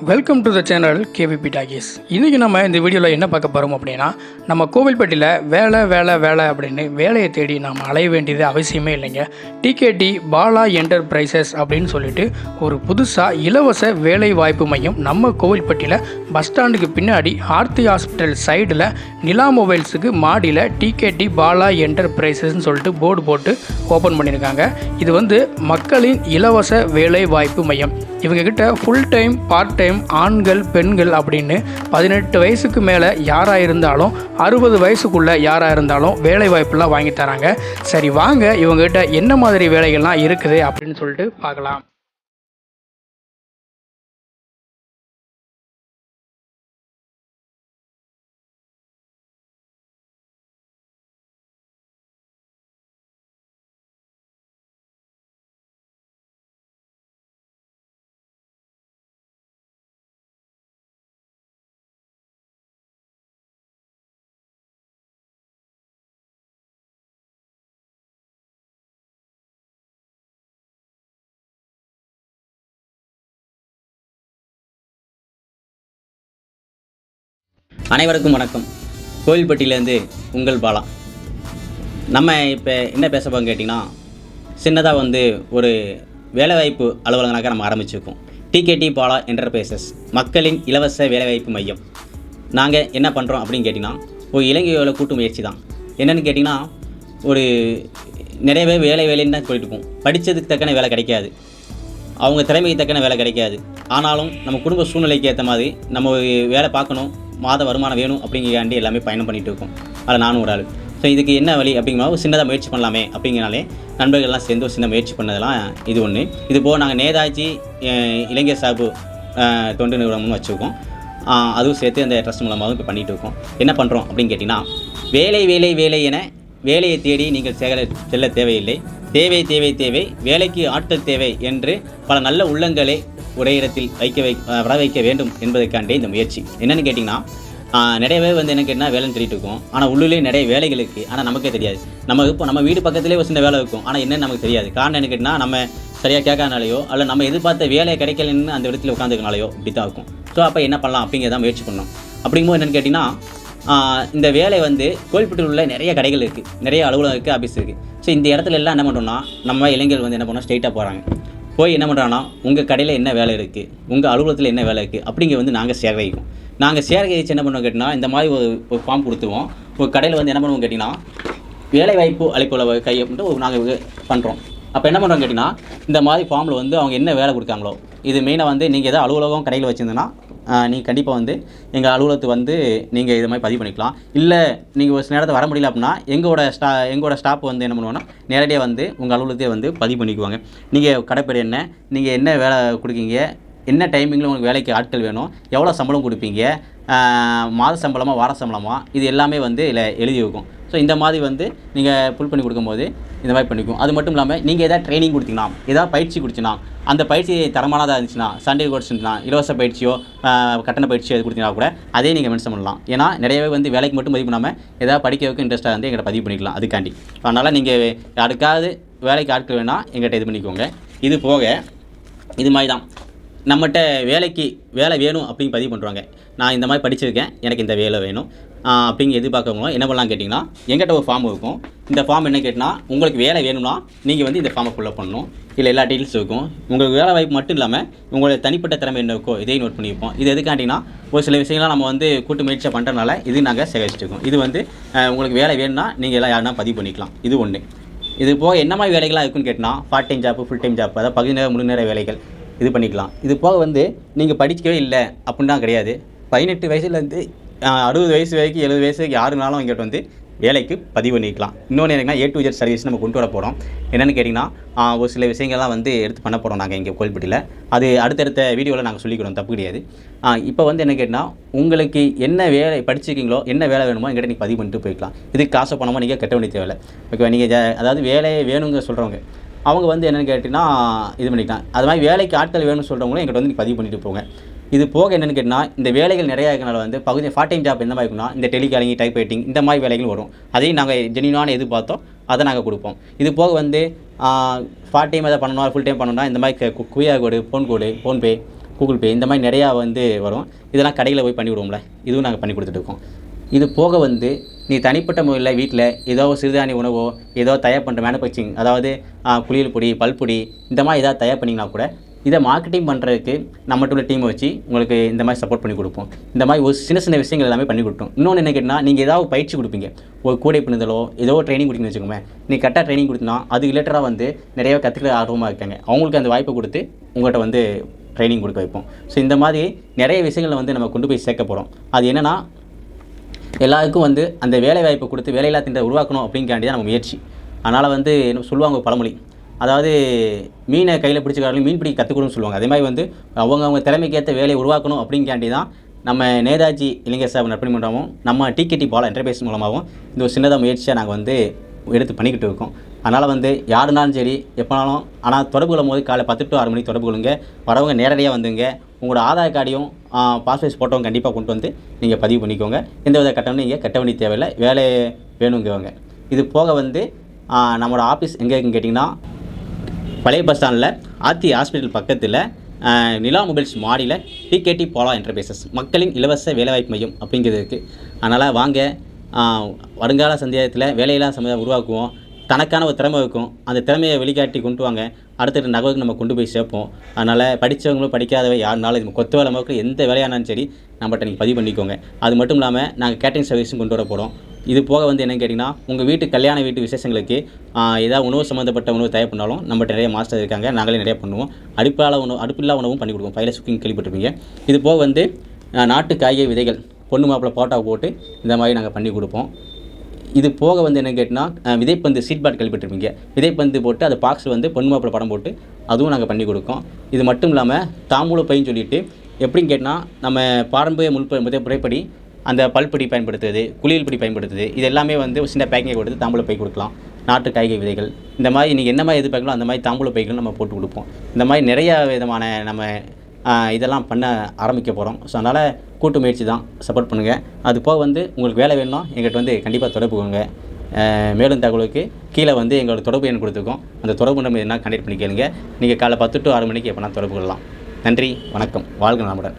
Welcome to the channel KVP talkies இன்றைக்கி நம்ம இந்த வீடியோவில் என்ன பார்க்க போகிறோம் அப்படின்னா நம்ம கோவில்பட்டியில் வேலை வேலை வேலை அப்படின்னு வேலையை தேடி நாம் அலைய வேண்டியது அவசியமே இல்லைங்க. டிகேடி பாலா என்டர்பிரைசஸ் அப்படின்னு சொல்லிட்டு ஒரு புதுசாக இலவச வேலை வாய்ப்பு மையம் நம்ம கோவில்பட்டியில் பஸ் ஸ்டாண்டுக்கு பின்னாடி ஆர்த்தி ஹாஸ்பிட்டல் சைடில் நிலா மொபைல்ஸுக்கு மாடியில் டிகேடி பாலா என்டர்பிரைசஸ்ன்னு சொல்லிட்டு போர்டு போட்டு ஓப்பன் பண்ணியிருக்காங்க இது வந்து மக்களின் இலவச வேலை வாய்ப்பு மையம் இவங்கக்கிட்ட ஃபுல் டைம் பார்ட் டைம் ஆண்கள் பெண்கள் அப்படின்னு பதினெட்டு வயசுக்கு மேலே யாராக இருந்தாலும் அறுபது வயசுக்குள்ளே யாராக இருந்தாலும் வேலை வாய்ப்புலாம் வாங்கி தராங்க. சரி வாங்க இவங்ககிட்ட என்ன மாதிரி வேலைகள்லாம் இருக்குது அப்படின்னு சொல்லிட்டு பார்க்கலாம். அனைவருக்கும் வணக்கம். கோவில்பட்டியிலேருந்து உங்கள் பாலா. நம்ம இப்போ என்ன பேச போகிறோம் கேட்டிங்கன்னா சின்னதாக வந்து ஒரு வேலைவாய்ப்பு அலுவலகனாக நம்ம ஆரம்பிச்சிருக்கோம். டிகேடி பாலா என்டர்பிரைசஸ் மக்களின் இலவச வேலைவாய்ப்பு மையம். நாங்கள் என்ன பண்ணுறோம் அப்படின்னு கேட்டிங்கன்னா ஒரு இலங்கையோட கூட்டு முயற்சி தான். என்னென்னு கேட்டிங்கன்னா ஒரு நிறைய பேர் வேலை வேலைன்னு தான் சொல்லிட்டு இருக்கோம். படித்ததுக்கு தக்கன வேலை கிடைக்காது. அவங்க திறமைக்கு தக்கன வேலை கிடைக்காது. ஆனாலும் நம்ம குடும்ப சூழ்நிலைக்கு ஏற்ற மாதிரி நம்ம வேலை பார்க்கணும். மாத வருமானம் வேணும் அப்படிங்கிறாண்டி எல்லாமே பயணம் பண்ணிகிட்டு இருக்கோம் அதில் நானும் ஒரு ஆள். ஸோ இதுக்கு என்ன வழி அப்படிங்கிற ஒரு சின்னதாக முயற்சி பண்ணலாமே அப்படிங்கிறனாலே நண்பர்கள்லாம் சேர்ந்து ஒரு சின்ன முயற்சி பண்ணதெல்லாம் இது ஒன்று இது போக நாங்கள் நேதாஜி இளைஞர் சார்பு தொண்டு நிறுவனம்னு வச்சுருக்கோம். அதுவும் சேர்த்து அந்த ட்ரஸ்ட் மூலமாகவும் இப்போ பண்ணிகிட்டு இருக்கோம் என்ன பண்ணுறோம் அப்படின்னு கேட்டிங்கன்னா வேலை வேலை வேலை என வேலையை தேடி நீங்கள் சேகர செல்ல தேவையில்லை. தேவை தேவை தேவை வேலைக்கு ஆட்கள் தேவை என்று பல நல்ல உள்ளங்களை ஒரே இடத்தில் வைக்க வை வர வைக்க வேண்டும் என்பதற்காண்டே இந்த முயற்சி. என்னென்னு கேட்டிங்கன்னா நிறையவே வந்து என்ன கேட்டால் வேலைன்னு சொல்லிட்டு இருக்கோம். ஆனால் உள்ளே நிறைய வேலைகள் இருக்குது ஆனால் நமக்கே தெரியாது. நம்ம இப்போ நம்ம வீடு பக்கத்துலேயே ஒரு சின்ன வேலை இருக்கும். ஆனால் என்னென்னு நமக்கு தெரியாது. காரணம் என்ன கேட்டிங்கன்னா நம்ம சரியாக கேட்காதனாலையோ அல்ல நம்ம எதிர்பார்த்த வேலையை கிடைக்கலன்னு அந்த இடத்துல உட்காந்துக்கனாலையோ இப்படி தான் இருக்கும். ஸோ அப்போ என்ன பண்ணலாம் அப்படிங்கிறத முயற்சி பண்ணோம் அப்படிங்கும்போது என்னென்னு கேட்டிங்கன்னா இந்த வேலை வந்து கோயில்பட்டில் உள்ள நிறைய கடைகள் இருக்குது நிறைய அலுவலகம் இருக்குது ஆஃபீஸ் இருக்குது ஸோ இந்த இடத்துல எல்லாம் என்ன பண்ணுறோம்னா நம்ம இளைஞர்கள் வந்து என்ன பண்ணோம் ஸ்ட்ரெயிட்டாக போகிறாங்க போய் என்ன பண்ணுறாங்கன்னா உங்கள் கடையில் என்ன வேலை இருக்குது உங்கள் அலுவலகத்தில் என்ன வேலை இருக்குது அப்படிங்க வந்து நாங்கள் சேகரிக்கும் நாங்கள் சேகரிச்சு என்ன பண்ணுவோம் கேட்டிங்கன்னா இந்த மாதிரி ஒரு ஃபார்ம் கொடுத்துருவோம். ஒரு கடையில் வந்து என்ன பண்ணுவோம் கேட்டிங்கன்னா வேலைவாய்ப்பு அளிப்புள்ள கை அப்படின்ட்டு நாங்கள் பண்ணுறோம் அப்போ என்ன பண்ணுறோம் கேட்டிங்கன்னா இந்த மாதிரி ஃபார்மில் வந்து அவங்க என்ன வேலை கொடுக்காங்களோ இது மெயினாக வந்து நீங்கள் எதாவது அலுவலகம் கடையில் வச்சுருந்தோன்னா நீங்கள் கண்டிப்பாக வந்து எங்கள் அலுவலகத்துக்கு வந்து நீங்கள் இது மாதிரி பதிவு பண்ணிக்கலாம். இல்லை நீங்கள் ஒரு சில நேரத்தில் வர முடியல அப்படின்னா எங்களோட ஸ்டா எங்களோட ஸ்டாப் வந்து என்ன பண்ணுவோன்னா நேரடியாக வந்து உங்கள் அலுவலகத்தையே வந்து பதிவு பண்ணிக்குவாங்க. நீங்கள் கடைப்பேர் என்ன நீங்கள் என்ன வேலை கொடுக்கீங்க என்ன டைமிங்கில் உங்களுக்கு வேலைக்கு ஆட்கள் வேணும் எவ்வளோ சம்பளம் கொடுப்பீங்க மாத சம்பளமாக வார சம்பளமாக இது எல்லாமே வந்து இதில் எழுதி வைக்கும். ஸோ இந்த மாதிரி வந்து நீங்கள் புல் பண்ணி கொடுக்கும்போது இந்த மாதிரி பண்ணிக்கும். அது மட்டும் இல்லாமல் நீங்கள் எதாவது ட்ரைனிங் கொடுத்தீங்கன்னா ஏதாவது பயிற்சி கொடுத்தீங்கன்னா அந்த பயிற்சி தரமானதாக இருந்துச்சுன்னா சண்டே கோர்ஸ் இலவச பயிற்சியோ கட்டண பயிற்சியோ எது கொடுத்தீங்கன்னா கூட அதே நீங்கள் மென்ஷன் பண்ணலாம். ஏன்னா நிறையவே வந்து வேலைக்கு மட்டும் பதிவு பண்ணாமல் ஏதாவது படிக்கிறதுக்கு இன்ட்ரெஸ்ட்டாக வந்து எங்கள்கிட்ட பதிவு பண்ணிக்கலாம். அதுக்காண்டி. அதனால் நீங்கள் யாருக்காவது வேலைக்கு ஆட்கள் வேணால் எங்கள்கிட்ட இது பண்ணிக்கோங்க. இது போக இது மாதிரி தான். நம்மகிட்ட வேலைக்கு வேலை வேணும் அப்படின்னு பதிவு பண்ணுறாங்க நான் இந்த மாதிரி படிச்சிருக்கேன். எனக்கு இந்த வேலை வேணும். அப்படின்னு அப்படிங்க எதிர்பார்க்கவங்க என்ன பண்ணலாம் கேட்டிங்கன்னா எங்கிட்ட ஒரு ஃபார்ம் இருக்கும். இந்த ஃபார்ம் என்ன கேட்டினா உங்களுக்கு வேலை வேணும்னா நீங்கள் வந்து இந்த ஃபார்மை ஃபில்அப் பண்ணணும். இல்லை எல்லா டீட்டெயில்ஸ் இருக்கும். உங்களுக்கு வேலை வாய்ப்பு மட்டும் இல்லாமல் உங்களோட தனிப்பட்ட திறமை என்ன இருக்கோ இதையும் நோட் பண்ணியிருப்போம். இது எதுக்காண்டினா ஒரு சில விஷயங்கள்லாம் நம்ம வந்து கூட்டு முயற்சியாக பண்ணுறதுனால இது நாங்கள் சேகரிச்சிருக்கோம். இது வந்து உங்களுக்கு வேலை வேணும்னா நீங்கள் எல்லாம் யாருன்னா பதிவு பண்ணிக்கலாம். இது ஒன்று இது போக என்ன மாதிரி வேலைகளாக இருக்குன்னு கேட்டால் part time job full time job அதாவது பகுதி நேர முழு நேர வேலைகள். இது பண்ணிக்கலாம். இது போக வந்து நீங்கள் படிக்கவே இல்லை அப்படின்னா கிடையாது. பதினெட்டு வயசுலேருந்து அறுபது வயசு வரைக்கும் எழுபது வயசு வரைக்கும் யாருனாலும் இங்கிட்ட வந்து வேலைக்கு பதிவு பண்ணிக்கலாம். இன்னொன்று என்னென்னா ஏ டு ஜெட் சர்வீஸ் நம்ம கொண்டு வர போகிறோம் என்னென்னு கேட்டிங்கன்னா ஒரு சில விஷயங்கள்லாம் வந்து எடுத்து பண்ண போகிறோம் நாங்கள் இங்கே கோயில்பட்டியில் அது அடுத்தடுத்த வீடியோவில் நாங்கள் சொல்லிக்கிறோம் தப்பு கிடையாது. இப்போ வந்து என்ன கேட்டிங்கன்னா உங்களுக்கு என்ன வேலை படிச்சிருக்கீங்களோ என்ன வேலை வேணுமோ எங்கிட்ட நீங்கள் பதிவு பண்ணிட்டு போய்க்கலாம். இதுக்கு காசை பணமாக நீங்கள் கட்ட வேண்டிய தேவையில்லை. ஓகேவா நீங்கள் அதாவது வேலையை வேணுங்க சொல்கிறவங்க அவங்க வந்து என்னென்னு கேட்டிங்கன்னா இது பண்ணிக்கலாம் அது மாதிரி வேலைக்கு ஆட்கள் வேணும்னு சொல்கிறவங்களும் எங்கிட்ட வந்து நீங்கள் பதிவு பண்ணிட்டு போங்க. இது போக என்னென்னு கேட்டினா இந்த வேலைகள் நிறையா இருக்கனால வந்து பகுதி பார்ட் டைம் ஜாப் எந்த மாதிரி இருக்குன்னா இந்த டெலிகாலிங் டைப் ரைட்டிங் இந்த மாதிரி வேலைகள் வரும். அதையும் நாங்கள் ஜெனியூனான எது பார்த்தோம் அதை நாங்கள் கொடுப்போம். இது போக வந்து பார்ட் டைம் எதாவது பண்ணணும் ஃபுல் டைம் பண்ணணும்னா இந்த மாதிரி குவியா code phone code PhonePe Google pay இந்த மாதிரி நிறையா வந்து வரும். இதெல்லாம் கடையில் போய் பண்ணி விடுவோம்ல. இதுவும் நாங்கள் பண்ணி கொடுத்துட்டு இருக்கோம். இது போக வந்து நீ தனிப்பட்ட முறையில் வீட்டில் ஏதோ சிறுதானிய உணவோ ஏதோ தயார் பண்ணுற மேனுஃபேக்சரிங் அதாவது குளியல் பொடி பல்பொடி இந்த மாதிரி ஏதாவது தயார் பண்ணிங்கன்னா கூட இதை மார்க்கெட்டிங் பண்ணுறதுக்கு நம்மகிட்ட உள்ள டீமை வச்சு உங்களுக்கு இந்த மாதிரி சப்போர்ட் பண்ணி கொடுப்போம். இந்த மாதிரி ஒரு சின்ன சின்ன விஷயங்கள் எல்லாமே பண்ணி கொடுத்தோம் இன்னொன்று என்ன கேட்டால் நீங்கள் ஏதாவது பயிற்சி கொடுப்பீங்க. ஒரு கூடை பின்னுதலோ ஏதோ ட்ரைனிங் கொடுக்குன்னு வச்சுக்கோங்க நீ கரெக்டாக ட்ரைனிங் கொடுத்தினா அது ரிலேட்டடாக வந்து நிறைய கற்றுக்கிற ஆர்வமாக இருக்காங்க. அவங்களுக்கு அந்த வாய்ப்பை கொடுத்து உங்கள்கிட்ட வந்து ட்ரைனிங் கொடுக்க வைப்போம். ஸோ இந்த மாதிரி நிறைய விஷயங்களை வந்து நம்ம கொண்டு போய் சேர்க்க போகிறோம் அது என்னென்னா எல்லாருக்கும் வந்து அந்த வேலைவாய்ப்பு கொடுத்து வேலையில்லா திட்டத்தை உருவாக்கணும் அப்படிங்காண்டி தான் நம்ம முயற்சி. அதனால் வந்து என்ன சொல்லுவாங்க பழமொழி. அதாவது மீனை கையில் பிடிச்சிக்காரங்களும் மீன் பிடிக்க கற்றுக்கணும்னு சொல்லுவாங்க. அதே மாதிரி வந்து அவங்கவுங்க திறமைக்கேற்ற வேலையை உருவாக்கணும் அப்படிங்காண்டி தான் நம்ம நேதாஜி இளைஞர் சார் நற்பணி மன்றமும் நம்ம டிகேடி பால என்டர்பிரைஸ் மூலமாகவும் இந்த ஒரு சின்னதாக முயற்சியாக நாங்கள் வந்து எடுத்து பண்ணிக்கிட்டு இருக்கோம். அதனால் வந்து யாருனாலும் சரி எப்போனாலும் ஆனால் தொடர்பு கொள்ளும் போது காலை பத்து டு ஆறு மணிக்கு தொடர்பு கொள்ளுங்க. வரவங்க நேரடியாக வந்துங்க. உங்களோட ஆதார் கார்டையும் பாஸ்போர்ட் ஃபோட்டோவும் கண்டிப்பாக கொண்டு வந்து நீங்கள் பதிவு பண்ணிக்கோங்க. எந்த வித கட்டணம் நீங்கள் கட்ட வேண்டிய தேவையில்லை. வேலை வேணுங்கிறவங்க. இது போக வந்து நம்மளோட ஆஃபீஸ் எங்கே இருக்குன்னு கேட்டிங்கன்னா பழைய பஸ் ஸ்டாண்டில் ஆர்த்தி ஹாஸ்பிட்டல் பக்கத்தில் நிலா மொபைல்ஸ் மாடியில் டிகேடி போலா என்டர்பிரைசஸ் மக்களின் இலவச வேலைவாய்ப்பு மையம் அப்படிங்கிறது இருக்குது அதனால் வாங்க வருங்கால சந்தேகத்தில் வேலையில்லா சமுதாயம் உருவாக்குவோம். தனக்கான ஒரு திறமை இருக்கும். அந்த திறமையை வெளிக்காட்டி கொண்டு வாங்க. அடுத்த நகருக்கு நம்ம கொண்டு போய் சேர்ப்போம். அதனால் படித்தவங்களும் படிக்காதவ யாருனாலும் இது கொத்து வேலை மக்கள் எந்த வேலையானாலும் சரி நம்மகிட்ட நீங்கள் பதிவு பண்ணிக்கோங்க. அது மட்டும் இல்லாமல் நாங்கள் கேட்டரிங் சர்வீஸும் கொண்டு வர போகிறோம் இது போக வந்து என்னன்னு கேட்டிங்கன்னா உங்கள் வீட்டு கல்யாண வீட்டு விசேஷங்களுக்கு ஏதாவது உணவு சம்மந்தப்பட்ட உணவு தயார் பண்ணாலும் நம்மகிட்ட நிறைய மாஸ்டர் இருக்காங்க. நாங்களே நிறைய பண்ணுவோம். அடுப்பால உணவு அடுப்பில்லா உணவும் பண்ணி கொடுப்போம். ஃபைல சுக்கிங் கேள்விப்பட்டிருப்பீங்க. இது போக வந்து நாட்டு காய்கறி விதைகள் பொண்ணு மாப்பிள்ளை போட்டோ போட்டு இந்த மாதிரி நாங்கள் பண்ணி கொடுப்போம். இது போக வந்து என்ன கேட்டால் விதைப்பந்து சீட் பேட் கழிப்பிட்டிருப்பீங்க. விதைப்பந்து போட்டு அது பாக்ஸ் வந்து பொண்ணு மாப்பிள்ளை படம் போட்டு அதுவும் நாங்கள் பண்ணி கொடுக்கோம். இது மட்டும் இல்லாமல் தாம்பூல பைன்னு சொல்லிட்டு எப்படின்னு கேட்டால் நம்ம பாரம்பரிய முன்ப முறை முறைப்படி அந்த பல்படி பயன்படுத்துவது குளியல் படி பயன்படுத்துது இது எல்லாமே வந்து சின்ன பேக்கிங் கொடுத்து தாம்பூல பை கொடுக்கலாம். நாட்டு காய்கறி விதைகள். இந்த மாதிரி நீங்கள் என்ன மாதிரி எதிர்பார்க்கலாம் அந்த மாதிரி தாம்பூல பைகள் நம்ம போட்டு கொடுப்போம். இந்த மாதிரி நிறைய விதமான நம்ம இதெல்லாம் பண்ண ஆரம்பிக்க போகிறோம் ஸோ அதனால் கூட்டு முயற்சி தான் சப்போர்ட் பண்ணுங்கள் அது போக வந்து உங்களுக்கு வேலை வேணும்னா எங்கள்கிட்ட வந்து கண்டிப்பாக தொடர்பு கொள்ளுங்க. மேலும் தகவலுக்கு கீழே வந்து எங்களோட தொடர்பு எண் கொடுத்துருக்கோம். அந்த தொடர்பு நம்ம என்ன கண்டக்ட் பண்ணி கேளுங்க நீங்கள் காலை பத்து டு ஆறு மணிக்கு எப்போனா தொடர்பு கொள்ளலாம். நன்றி வணக்கம் வாழ்க நலமுடன்.